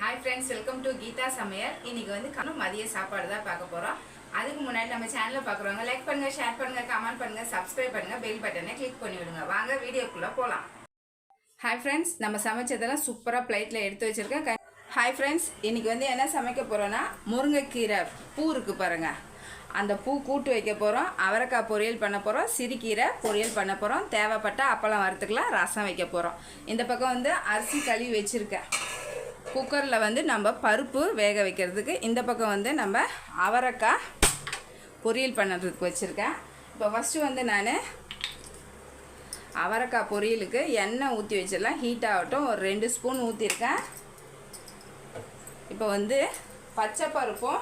Hi friends welcome to Geetha சமையல் இன்னைக்கு வந்து கணும் மதிய சாப்பாடு தான் பார்க்க போகிறோம் அதுக்கு முன்னாடி நம்ம சேனலில் பார்க்குறவங்க லைக் பண்ணுங்கள் ஷேர் பண்ணுங்க கமெண்ட் பண்ணுங்கள் சப்ஸ்கிரைப் பண்ணுங்கள் பெல் பட்டனை கிளிக் பண்ணி விடுங்க. வாங்க வீடியோக்குள்ளே போகலாம் ஹாய் ஃப்ரெண்ட்ஸ் நம்ம சமைச்சதெல்லாம் சூப்பராக பிளேட்டில் எடுத்து வச்சுருக்கேன். ஹாய் ஃப்ரெண்ட்ஸ் இன்றைக்கி வந்து என்ன சமைக்க போகிறோன்னா முருங்கைக்கீரை பூ இருக்குது பாருங்கள் அந்த பூ கூட்டு வைக்க போகிறோம் அவரைக்காய் பொரியல் பண்ண போகிறோம் சிறுகீரை பொரியல் பண்ண போகிறோம் தேவைப்பட்ட அப்பளம் வறுத்துக்கலாம் ரசம் வைக்க போகிறோம் இந்த பக்கம் வந்து அரிசி கழுவி வச்சுருக்கேன். குக்கரில் வந்து நம்ம பருப்பு வேக வைக்கிறதுக்கு இந்த பக்கம் வந்து நம்ம அவரைக்காய் பொரியல் பண்ணுறதுக்கு வச்சுருக்கேன். இப்போ ஃபஸ்ட்டு வந்து நான் அவரைக்காய் பொரியலுக்கு எண்ணெய் ஊற்றி வச்சிடலாம். ஹீட் ஆகட்டும். ஒரு ரெண்டு ஸ்பூன் ஊற்றிருக்கேன் இப்போ வந்து பச்சை பருப்பும்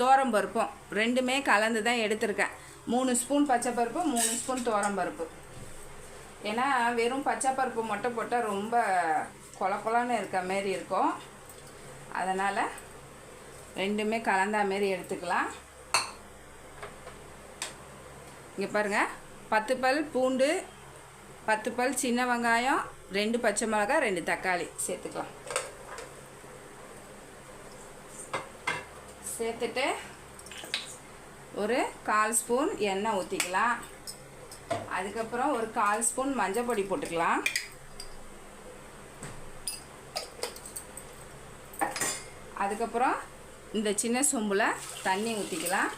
தோரம் பருப்பும் ரெண்டுமே கலந்து தான் எடுத்திருக்கேன். மூணு ஸ்பூன் பச்சை பருப்பு மூணு ஸ்பூன் தோரம் பருப்பு. ஏன்னா வெறும் பச்சை பருப்பு மட்டும் போட்டால் ரொம்ப கொல கொலன்னு இருக்க மாரி இருக்கும். அதனால் ரெண்டுமே கலந்தா மாரி எடுத்துக்கலாம். இங்கே பாருங்கள் பத்து பல் பூண்டு பத்து பல் சின்ன வெங்காயம் ரெண்டு பச்சை மிளகாய் ரெண்டு தக்காளி சேர்த்துக்கலாம். சேர்த்துட்டு ஒரு கால் ஸ்பூன் எண்ணெய் ஊற்றிக்கலாம் அதுக்கப்புறம் ஒரு கால் ஸ்பூன் மஞ்சள் பொடி போட்டுக்கலாம். அதுக்கப்புறம் இந்த சின்ன சொம்பில் தண்ணி ஊற்றிக்கலாம்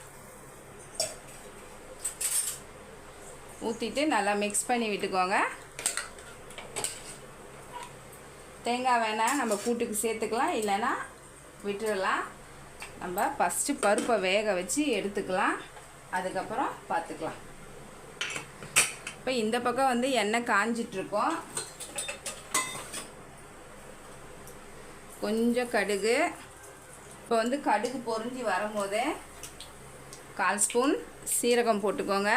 ஊற்றிட்டு நல்லா மிக்ஸ் பண்ணி விட்டுக்கோங்க. தேங்காய் வேணால் நம்ம கூட்டுக்கு சேர்த்துக்கலாம் இல்லைன்னா விட்டுடலாம் நம்ம ஃபஸ்ட்டு பருப்பை வேக வச்சு எடுத்துக்கலாம். அதுக்கப்புறம் பார்த்துக்கலாம். இப்போ இந்த பக்கம் வந்து எண்ணெய் காஞ்சிட்ருக்கோம். கொஞ்சம் கடுகு. இப்போ வந்து கடுகு பொறிஞ்சி வரும்போதே கால் ஸ்பூன் சீரகம் போட்டுக்கோங்க.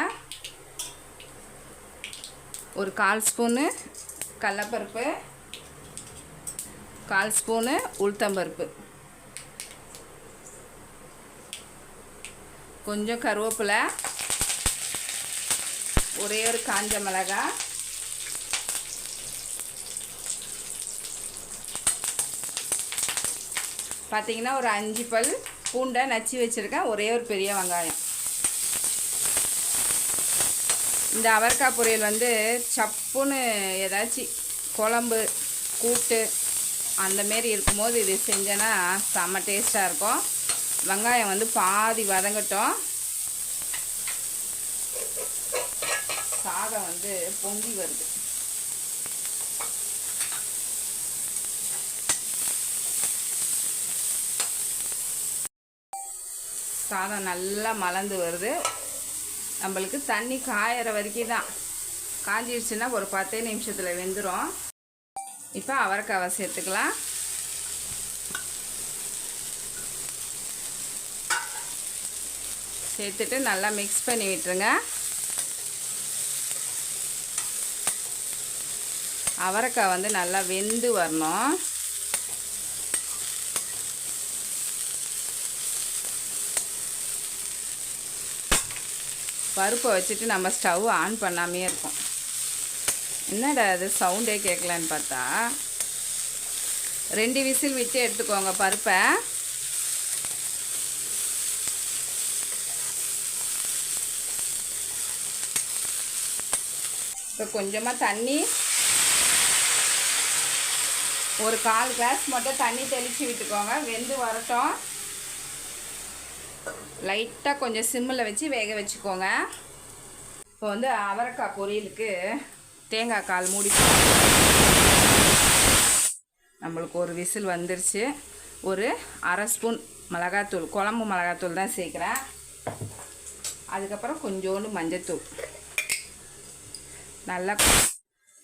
ஒரு கால் ஸ்பூனு கடலப்பருப்பு கால் ஸ்பூனு உளுத்தம்பருப்பு. கொஞ்சம் கருவேப்பிலை ஒரே ஒரு காஞ்ச மிளகாய். பார்த்தீங்கன்னா ஒரு அஞ்சு பல் பூண்டை நச்சு வச்சுருக்கேன். ஒரே ஒரு பெரிய வெங்காயம். இந்த அவரைக்காய் பொரியல் வந்து சப்புன்னு ஏதாச்சும் குழம்பு கூட்டு அந்த மாரி இருக்கும்போது இது செஞ்சேன்னா செம்ம டேஸ்ட்டாக இருக்கும். வெங்காயம் வந்து பாதி வதங்கட்டும். சாதம் வந்து பொங்கி வருது. சாதம் நல்லா மலர்ந்து வருது. நம்மளுக்கு தண்ணி காயற வரைக்கும் தான். காஞ்சிடுச்சுன்னா ஒரு பத்தே நிமிஷத்தில் வெந்துடும் இப்போ அவரைக்காவை சேர்த்துக்கலாம். சேர்த்துட்டு நல்லா மிக்ஸ் பண்ணி விட்டுருங்க. அவரைக்காய் வந்து நல்லா வெந்து வரணும். பருப்பை வச்சுட்டு நம்ம ஸ்டவ் ஆன் பண்ணாமே இருக்கோம். என்னடா அது சவுண்டே கேட்கலான்னு பார்த்தா ரெண்டு விசில் விட்டு எடுத்துக்கோங்க பருப்பை. இப்போ கொஞ்சமாக தண்ணி ஒரு கால் கிளாஸ் மட்டும் தண்ணி தெளித்து விட்டுக்கோங்க. வெந்து வரட்டும். லைட்டாக கொஞ்சம் சிம்மில் வச்சு வேக வச்சுக்கோங்க. இப்போ வந்து அவரைக்காய் பொரியலுக்கு தேங்காய் கால் மூடி நம்மளுக்கு ஒரு விசில் வந்துருச்சு. ஒரு அரை ஸ்பூன் மிளகாத்தூள் குழம்பு மிளகாத்தூள் தான் சேர்க்குறேன். அதுக்கப்புறம் கொஞ்சோண்டு மஞ்சத்தூள். நல்லா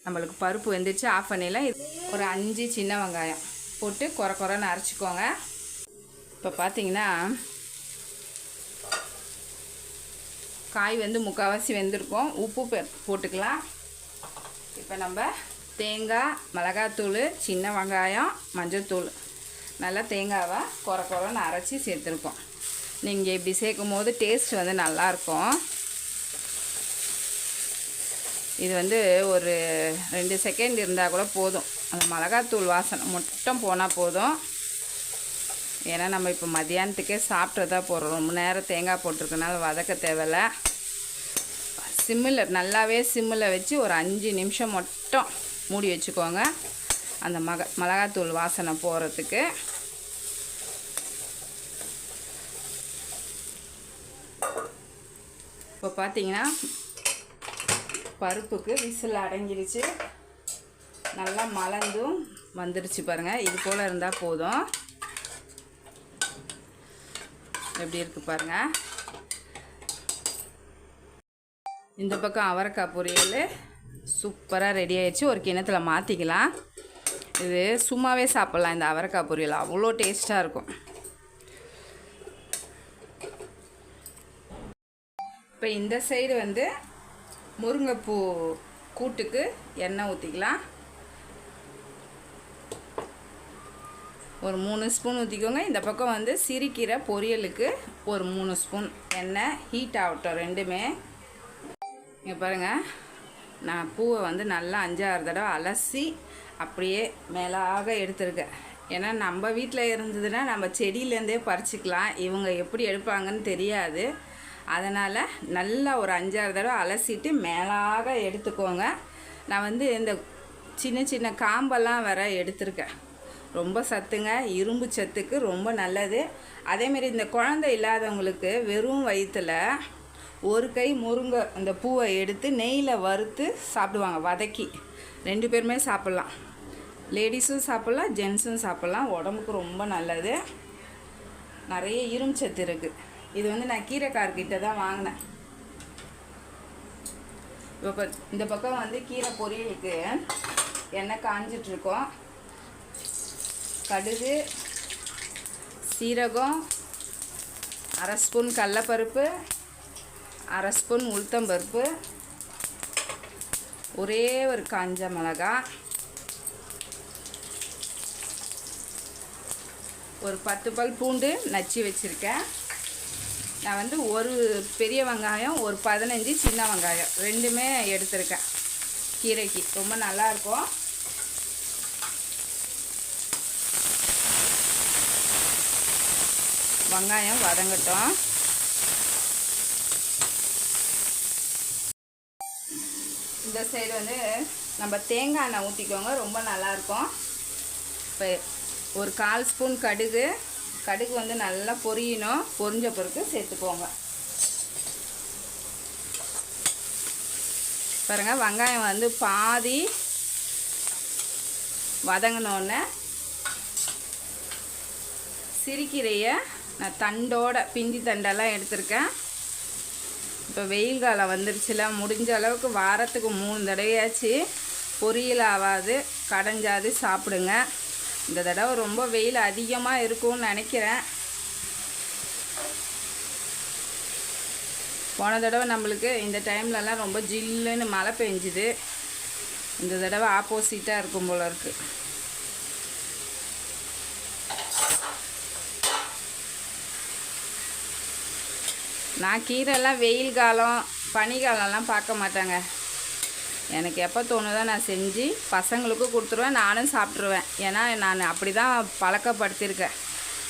நம்மளுக்கு பருப்பு வெந்துருச்சு ஆஃப் பண்ணிடலாம் ஒரு அஞ்சு சின்ன வெங்காயம் போட்டு குறை குறைன்னு அரைச்சிக்கோங்க. இப்போ பார்த்தீங்கன்னா காய் வந்து முக்கால்வாசி வெந்திருக்கும். உப்பு போட்டுக்கலாம். இப்போ நம்ம தேங்காய் மிளகாத்தூள் சின்ன வெங்காயம் மஞ்சள்தூள் நல்லா தேங்காவை குறை குறைன்னு அரைச்சி சேர்த்துருக்கோம். நீங்கள் இப்படி சேர்க்கும் போது டேஸ்ட் வந்து நல்லாயிருக்கும். இது வந்து ஒரு ரெண்டு செகண்ட் இருந்தால் கூட போதும். அந்த மிளகாத்தூள் வாசனை மட்டும் போனால் போதும். ஏன்னா நம்ம இப்போ மதியானத்துக்கே சாப்பிட்டு போகிறோம் ரொம்ப நேரம் தேங்காய் போட்டிருக்கனால வதக்க தேவையில்ல. சிம்மில் நல்லாவே சிம்மில் வச்சு ஒரு அஞ்சு நிமிஷம் மட்டும் மூடி வச்சுக்கோங்க. அந்த மக மிளகாத்தூள் வாசனை போகிறதுக்கு இப்போ பார்த்தீங்கன்னா பருப்புக்கு விசில் அடங்கிருச்சு. நல்லா மலர்ந்தும் வந்துருச்சு பாருங்கள் இது போல் இருந்தால் போதும். எப்படி இருக்குது பாருங்கள் இந்த பக்கம் அவரைக்காய் பொரியல் சூப்பராக ரெடி ஆயிடுச்சு. ஒரு கிணத்துல மாற்றிக்கலாம் இது சும்மாவே சாப்பிட்லாம். இந்த அவரைக்காய் பொரியல் அவ்வளோ டேஸ்ட்டாக இருக்கும். இப்போ இந்த சைடு வந்து முருங்கைப்பூ கூட்டுக்கு எண்ணெய் ஊற்றிக்கலாம் ஒரு மூணு ஸ்பூன் ஊற்றிக்கோங்க இந்த பக்கம் வந்து சிரிக்கிற பொரியலுக்கு ஒரு மூணு ஸ்பூன் எண்ணெய் ஹீட் ஆகட்டும் ரெண்டுமே. இங்கே பாருங்கள் நான் பூவை வந்து நல்லா அஞ்சாறு தடவை அலசி அப்படியே மேலாக எடுத்துருக்கேன். ஏன்னா நம்ம வீட்டில் இருந்ததுன்னா நம்ம செடியிலேருந்தே பறிச்சிக்கலாம். இவங்க எப்படி எடுப்பாங்கன்னு தெரியாது. அதனால் நல்லா ஒரு அஞ்சாறு தடவை அலசிட்டு மேலாக எடுத்துக்கோங்க. நான் வந்து இந்த சின்ன சின்ன காம்பெல்லாம் வர எடுத்திருக்கேன். ரொம்ப சத்துங்க. இரும்பு சத்துக்கு ரொம்ப நல்லது. அதேமாரி இந்த குழந்தை இல்லாதவங்களுக்கு வெறும் வயிற்றில் ஒரு கை முருங்கை அந்த பூவை எடுத்து நெய்யில் வறுத்து சாப்பிடுவாங்க வதக்கி. ரெண்டு பேருமே சாப்பிட்லாம். லேடிஸும் சாப்பிட்லாம் ஜென்ஸும் சாப்பிட்லாம். உடம்புக்கு ரொம்ப நல்லது. நிறைய இரும்பு சத்து இருக்குது இது வந்து நான் கீரைக்கார்கிட்ட தான் வாங்கினேன். இப்போ இந்த பக்கம் வந்து கீரை பொரியலுக்கு எண்ணெய் காஞ்சிட்ருக்கோம் கடுகு சீரகம் அரை ஸ்பூன் கடலப்பருப்பு அரை ஸ்பூன் உளுத்தம்பருப்பு ஒரே ஒரு காஞ்ச மிளகா ஒரு பத்து பல் பூண்டு நச்சு வச்சுருக்கேன். நான் வந்து ஒரு பெரிய வெங்காயம் ஒரு பதினஞ்சு சின்ன வெங்காயம் ரெண்டுமே எடுத்திருக்கேன். கீரைக்கு. ரொம்ப நல்லாயிருக்கும் வெங்காயம் வதங்கட்டும். இந்த சைடு வந்து நம்ம தேங்காய் எண்ணெய் ஊற்றிக்கோங்க ரொம்ப நல்லாயிருக்கும். இப்போ ஒரு கால் ஸ்பூன் கடுகு. கடுகு வந்து நல்லா பொரியணும். பொரிஞ்ச பிறகு சேர்த்துக்கோங்க. பாருங்க வெங்காயம் வந்து பாதி வதங்கினோடனே சிரிக்கீரையை நான் தண்டோட பிஞ்சி தண்டெல்லாம் எடுத்திருக்கேன். இப்போ வெயில் காலம் வந்துருச்சுல முடிஞ்ச அளவுக்கு வாரத்துக்கு மூணு தடவையாச்சு. பொரியல் ஆகாது கடைஞ்சாது சாப்பிடுங்க. இந்த தடவை ரொம்ப வெயில் அதிகமாக இருக்கும்னு நினைக்கிறேன். போன தடவை நம்மளுக்கு இந்த டைம்லலாம் ரொம்ப ஜில்லுன்னு மழை பெஞ்சுது. இந்த தடவை ஆப்போசிட்டாக இருக்கும் போல இருக்குது நான் கீரைலாம் வெயில் காலம் பனிக்காலம்லாம் பார்க்க மாட்டேங்க. எனக்கு எப்போ தோணுதோ நான் செஞ்சு பசங்களுக்கும் கொடுத்துருவேன் நானும் சாப்பிட்ருவேன் ஏன்னா நான் அப்படி தான் பழக்கப்படுத்தியிருக்கேன்.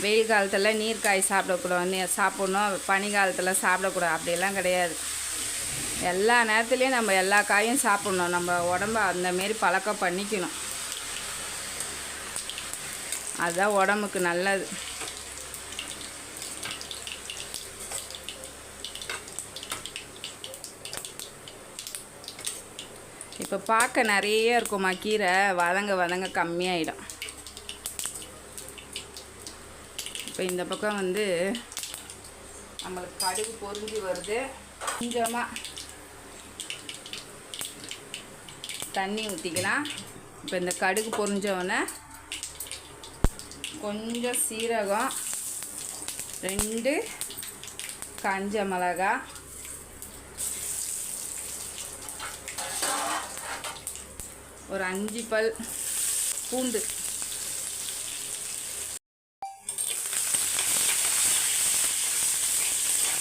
வெயில் காலத்தில் நீர் காய் சாப்பிடக்கூடாது சாப்பிட்ணும் பனி காலத்தில் சாப்பிடக்கூடாது அப்படியெல்லாம் கிடையாது. எல்லா நேரத்துலேயும் நம்ம எல்லா காயும் சாப்பிட்ணும். நம்ம உடம்ப அந்தமாரி பழக்கம் பண்ணிக்கணும். அதுதான் உடம்புக்கு நல்லது. இப்போ பார்க்க நிறைய இருக்குமா கீரை. வதங்க வதங்க கம்மியாயிடும். இப்போ இந்த பக்கம் வந்து நம்மளுக்கு கடுகு பொறிஞ்சி வருது. கொஞ்சமாக தண்ணி ஊற்றிக்கலாம் இப்போ இந்த கடுகு பொறிஞ்சோடனே கொஞ்சம் சீரகம் ரெண்டு காஞ்ச மிளகா ஒரு அஞ்சு பல் பூண்டு.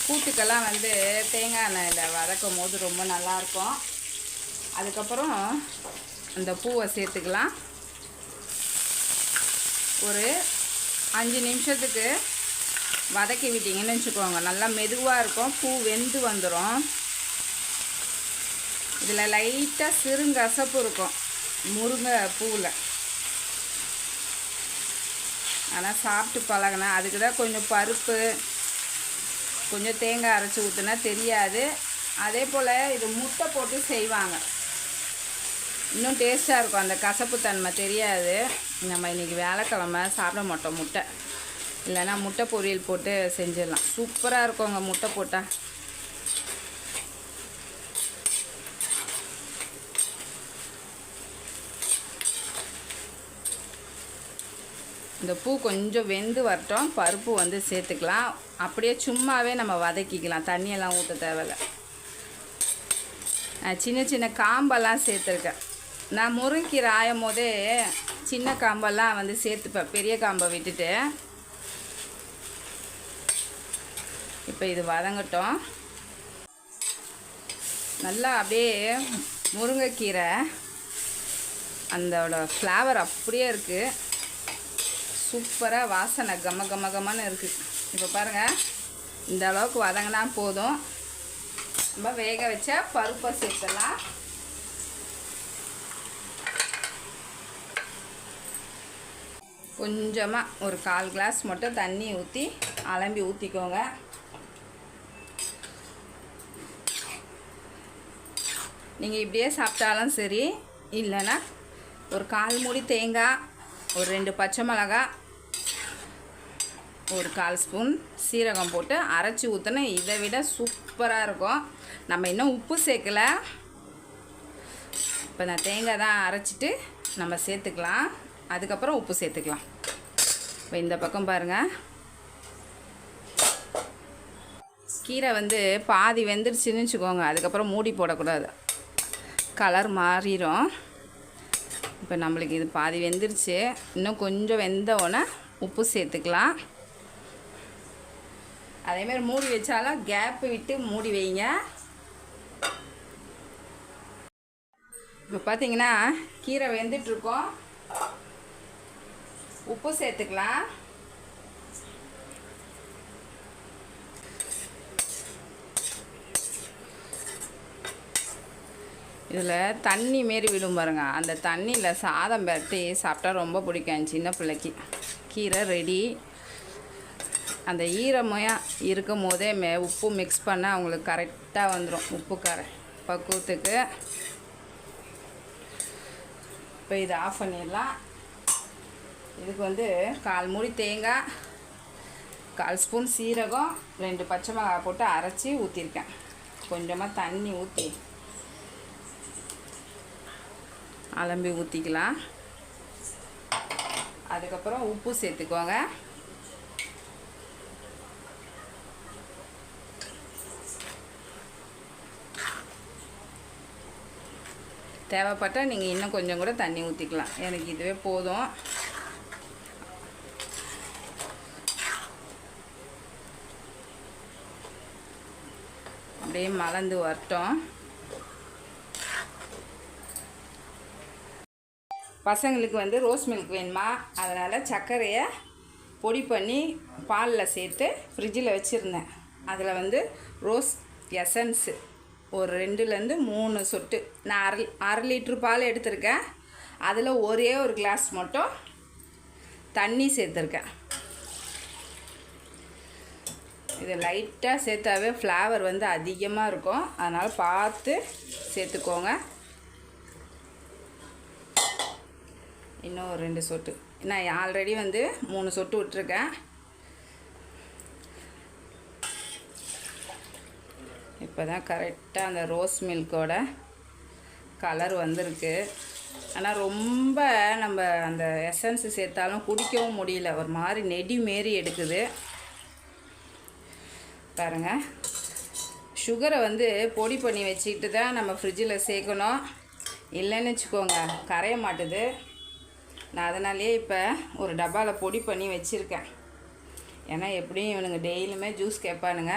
கூட்டுக்கெல்லாம் வந்து தேங்காய் எண்ணெயில் வதக்கும் போது ரொம்ப நல்லாயிருக்கும். அதுக்கப்புறம் அந்த பூவை சேர்த்துக்கலாம். ஒரு அஞ்சு நிமிஷத்துக்கு வதக்கி விட்டிங்கன்னு வச்சுக்கோங்க. நல்லா மெதுவாக இருக்கும். பூ வெந்து வந்துடும் இதில் லைட்டாக சிறுங்கசப்பு இருக்கும். முருங்கை பூவில். ஆனால் சாப்பிட்டு பழகினா அதுக்கு தான் கொஞ்சம் பருப்பு கொஞ்சம் தேங்காய் அரைச்சி ஊற்றுனா தெரியாது. அதே போல் இது முட்டை போட்டு செய்வாங்க. இன்னும் டேஸ்ட்டாக இருக்கும். அந்த கசப்பு தன்மை தெரியாது. நம்ம இன்றைக்கி வேலைக்கிழமை சாப்பிட மாட்டோம் முட்டை. இல்லைன்னா முட்டை பொரியல் போட்டு செஞ்சிடலாம். சூப்பராக இருக்குங்க முட்டை போட்டால் இந்த பூ கொஞ்சம் வெந்து வரட்டும் பருப்பு வந்து சேர்த்துக்கலாம். அப்படியே சும்மாவே நம்ம வதக்கிக்கலாம் தண்ணியெல்லாம் ஊற்ற தேவையில்ல. சின்ன சின்ன காம்பெல்லாம் சேர்த்துருக்கேன். நான் முருங்கீரை ஆயும் போதே சின்ன காம்பெல்லாம் வந்து சேர்த்துப்பேன் பெரிய காம்பை விட்டுட்டு. இப்போ இது வதங்கட்டும். நல்லா அப்படியே முருங்கைக்கீரை அந்தோட ஃப்ளேவர் அப்படியே இருக்குது சூப்பராக வாசனை. கம கம கமன்னு இருக்குது இப்போ பாருங்கள் இந்த அளவுக்கு வதங்கினா போதும். நம்ம வேக வச்ச பருப்பை சேர்த்துலாம் கொஞ்சமாக ஒரு கால் கிளாஸ் மட்டும் தண்ணி ஊற்றி அலம்பி ஊற்றிக்கோங்க நீங்கள் இப்படியே சாப்பிட்டாலும் சரி இல்லைன்னா ஒரு கால் மூடி தேங்காய் ஒரு ரெண்டு பச்சை மிளகா ஒரு கால் ஸ்பூன் சீரகம் போட்டு அரைச்சி ஊற்றினா இதை விட சூப்பராக இருக்கும். நம்ம இன்னும் உப்பு சேர்க்கல. இப்போ நான் தேங்காய் தான் அரைச்சிட்டு நம்ம சேர்த்துக்கலாம். அதுக்கப்புறம் உப்பு சேர்த்துக்கலாம். இப்போ இந்த பக்கம் பாருங்கள் கீரை வந்து பாதி வெந்துருச்சுன்னு வச்சுக்கோங்க. அதுக்கப்புறம் மூடி போடக்கூடாது. கலர் மாறிடும் இப்போ நம்மளுக்கு இது பாதி வெந்துருச்சு. இன்னும் கொஞ்சம் வெந்த உடனே உப்பு சேர்த்துக்கலாம். அதேமாரி மூடி வச்சாலும் கேப்பு விட்டு மூடி வைங்க. இப்போ பார்த்தீங்கன்னா கீரை வெந்துட்டுருக்கோம். உப்பு சேர்த்துக்கலாம். இதில் தண்ணி மாரி விடும் பாருங்க. அந்த தண்ணியில் சாதம் பரட்டி சாப்பிட்டா ரொம்ப பிடிக்கும். என் சின்ன பிள்ளைக்கு. கீரை ரெடி அந்த ஈரமையாக இருக்கும் போதே மே உப்பு மிக்ஸ் பண்ண அவங்களுக்கு கரெக்டாக வந்துடும் உப்பு கரை பக்குவத்துக்கு. இப்போ இதை ஆஃப் பண்ணிடலாம். இதுக்கு வந்து கால் மூடி தேங்காய் கால் ஸ்பூன் சீரகம் ரெண்டு பச்சை மிளகாய் போட்டு அரைச்சி ஊற்றிருக்கேன் கொஞ்சமாக தண்ணி ஊற்றி அலம்பி ஊற்றிக்கலாம் அதுக்கப்புறம் உப்பு சேர்த்துக்கோங்க. தேவைப்பட்டால் நீங்கள் இன்னும் கொஞ்சம் கூட தண்ணி ஊற்றிக்கலாம் எனக்கு இதுவே போதும். அப்படியே மலர்ந்து வரட்டும். பசங்களுக்கு வந்து ரோஸ் மில்க் வேணுமா? அதனால் சர்க்கரையை பொடி பண்ணி பாலில் சேர்த்து ஃப்ரிட்ஜில் வச்சுருந்தேன். அதில் வந்து ரோஸ் எசன்ஸு. ஒரு ரெண்டுலேருந்து மூணு சொட்டு. நான் அரை அரை லிட்ரு பால் எடுத்திருக்கேன். அதில் ஒரே ஒரு கிளாஸ் மட்டும் தண்ணி சேர்த்துருக்கேன். இது லைட்டாக சேர்த்தாவே ஃப்ளேவர் வந்து அதிகமாக இருக்கும். அதனால் பார்த்து சேர்த்துக்கோங்க. இன்னும் ஒரு ரெண்டு சொட்டு. நான் ஆல்ரெடி வந்து மூணு சொட்டு விட்டுருக்கேன். இப்போ தான் கரெக்டாக அந்த ரோஸ் மில்கோட கலர் வந்திருக்கு. ஆனால் ரொம்ப நம்ம அந்த எசன்ஸ் சேர்த்தாலும் குடிக்கவும் முடியல. ஒரு மாதிரி நெடி மாரி எடுக்குது. பாருங்கள் சுகரை வந்து பொடி பண்ணி வச்சுக்கிட்டு தான் நம்ம ஃப்ரிட்ஜில் சேர்க்கணும். இல்லைன்னு வச்சுக்கோங்க கரைய மாட்டுது. நான் அதனாலேயே இப்போ ஒரு டப்பாவில் பொடி பண்ணி வச்சுருக்கேன். ஏன்னா எப்படியும் இவனுங்க டெய்லியுமே ஜூஸ் கேட்பானுங்க.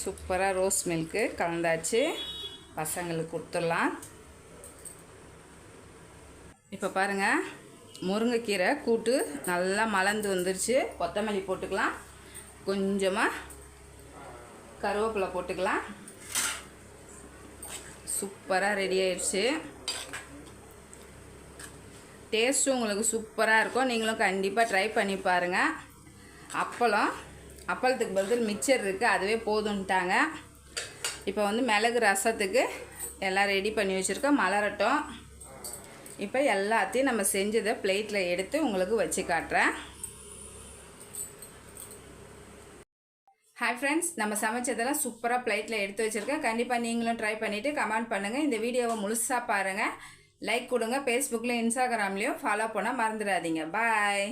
சூப்பராக ரோஸ் மில்க்கு கலந்தாச்சு. பசங்களுக்கு கொடுத்துடலாம். இப்போ பாருங்கள் முருங்கைக்கீரை கூட்டு நல்லா மலர்ந்து வந்துருச்சு. கொத்தமல்லி போட்டுக்கலாம். கொஞ்சமாக கருவேப்பிலை போட்டுக்கலாம். சூப்பராக ரெடி ஆயிடுச்சு. டேஸ்ட்டும் உங்களுக்கு சூப்பராக இருக்கும். நீங்களும் கண்டிப்பாக ட்ரை பண்ணி பாருங்கள் அப்பளம் அப்பளத்துக்கு பதில் மிக்சர் இருக்குது அதுவே போதும்ட்டாங்க. இப்போ வந்து மிளகு ரசத்துக்கு எல்லாம் ரெடி பண்ணி வச்சுருக்கோம். மலரட்டும். இப்போ எல்லாத்தையும் நம்ம செஞ்சதை பிளேட்டில் எடுத்து உங்களுக்கு வச்சு காட்டுறேன். ஹாய் ஃப்ரெண்ட்ஸ் நம்ம சமைச்சதெல்லாம் சூப்பராக பிளேட்டில் எடுத்து வச்சுருக்கேன். கண்டிப்பாக நீங்களும் ட்ரை பண்ணிவிட்டு கமெண்ட் பண்ணுங்கள் இந்த வீடியோவை முழுசாக பாருங்கள் லைக் கொடுங்க. ஃபேஸ்புக்கில் இன்ஸ்டாகிராம்லேயும் ஃபாலோ பண்ண மறந்துடாதீங்க. பாய்